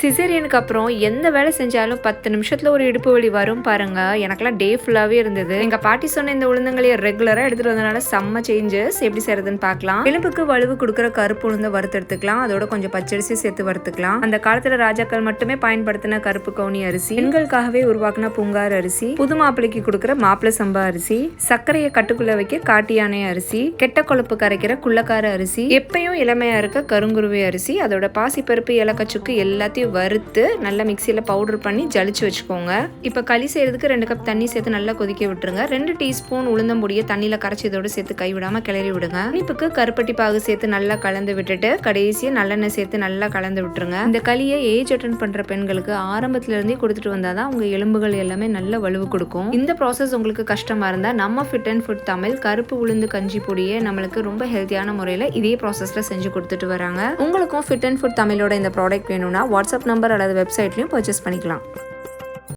சிசேரியனுக்கு அப்புறம் எந்த வேலை செஞ்சாலும் பத்து நிமிஷத்துல ஒரு இடுப்பு வலி வரும் பாருங்க. எனக்கெல்லாம் டே ஃபுல்லாவே இருந்தது. எங்க பாட்டி சொன்ன இந்த உளுந்தங்களையே ரெகுலரா எடுத்துட்டு வந்தனால செம்ம சேஞ்சஸ் எப்படி செய்யறதுன்னு பார்க்கலாம். எலும்புக்கு வலுவு கொடுக்குற கருப்பு உளுந்த வறுத்தெடுத்துக்கலாம். அதோட கொஞ்சம் பச்சரிசி சேர்த்து வறுத்துக்கலாம். அந்த காலத்துல ராஜாக்கள் மட்டுமே பயன்படுத்தின கருப்பு கவுனி அரிசி. பெண்களுக்காகவே உருவாக்குன பூங்கார் அரிசி. புது மாப்பிளைக்கு கொடுக்குற மாப்பிள்ள சம்பா அரிசி. சர்க்கரையை கட்டுக்குள்ள வைக்க காட்டியானை அரிசி. கெட்ட கொழுப்பு கரைக்கிற குள்ளக்கார அரிசி. எப்பயும் இளமையா இருக்க கருங்குருவி அரிசி. அதோட பாசிப்பருப்பு இலக்கச்சுக்கு எல்லாத்தையும் வறுத்து நல்லா மிக்சியில் பவுடர் பண்ணி ஜலிச்சு வச்சுக்கோங்க. இப்போ களி செய்கிறதுக்கு ரெண்டு கப் தண்ணி சேர்த்து நல்லா கொதிக்க விட்டுருங்க. ரெண்டு டீஸ்பூன் உளுந்தம் பொடியை தண்ணியில் கரைச்சி இதோடு சேர்த்து கைவிடாமல் கிளறி விடுங்க. இனிப்புக்கு கருப்பட்டி பாகு சேர்த்து நல்லா கலந்து விட்டுட்டு கடைசியாக நல்லெண்ணெய் சேர்த்து நல்லா கலந்து விட்டுருங்க. இந்த களியை ஏஜ் அட்டன் பண்ணுற பெண்களுக்கு ஆரம்பத்துலேருந்தே இருந்தே கொடுத்துட்டு வந்தாதான் உங்கள் எலும்புகள் எல்லாமே நல்ல வலுவு கொடுக்கும். இந்த ப்ராசஸ் உங்களுக்கு கஷ்டமாக இருந்தால் நம்ம ஃபிட் அண்ட் ஃபுட் தமிழ் கருப்பு உளுந்து கஞ்சி பொடியை நம்மளுக்கு ரொம்ப ஹெல்த்தியான முறையில் இதே ப்ராசஸில் செஞ்சு கொடுத்துட்டு வராங்க. உங்களுக்கும் ஃபிட் அண்ட் ஃபுட் தமிழோட இந்த ப்ராடக்ட் வேணும்னா வாட்ஸ்அப் நம்பர் அல்லது வெப்சைட்லையும் பர்ச்சேஸ் பண்ணிக்கலாம்.